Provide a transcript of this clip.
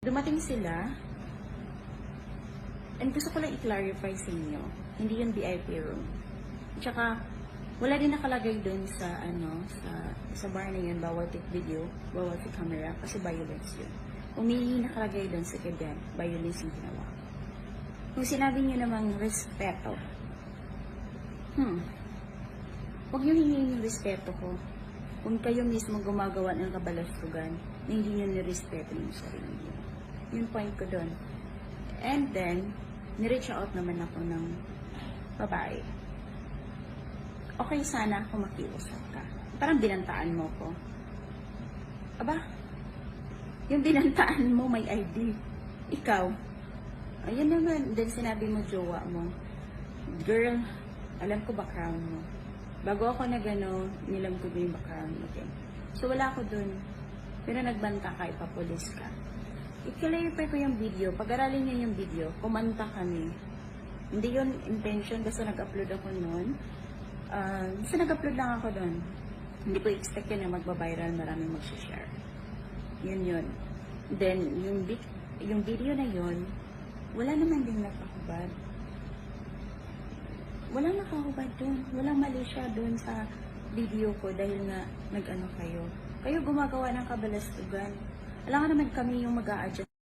Dumating sila, and gusto ko lang i-clarify sa inyo, hindi yung VIP room. Tsaka, wala din nakalagay dun sa, ano, sa, sa bar na yun, bawal take video, bawal take camera, kasi violence yun. Umi nakalagay dun sa kanya, violence yung ginawa. Kung sinabi niyo namang respeto, hmm, huwag niyo hingin yung respeto ko. Kung kayo mismo gumagawa ng kabalastugan, na hindi niyo nirespeto yung sarili niyo. Yung point ko doon. And then, nireach out naman ako ng babae. Okay sana kung makiusap ka. Parang binantaan mo ko. Aba, yung binantaan mo may ID. Ikaw, ayun naman, then sinabi mo jowa mo, girl, alam ko background mo. Bago ako na gano, nilam ko din yung background mo din. So wala ako dun. Pero nagbanta ka, ipapulis ka. I-clarify ko yung video. Pag-aralin niyo yung video, kumanta kami. Hindi yun intention kasi nag-upload ako noon. Uh, kasi nag-upload lang ako doon. Hindi ko expect yun na magbabiral, maraming mag-share. Yun yun. Then, yung, yung video na yun, wala naman din nakahubad. Walang nakahubad doon. Walang mali siya doon sa video ko dahil nga nag-ano kayo. Kayo gumagawa ng kabalastugan. Alam nga naman kami yung mag adjust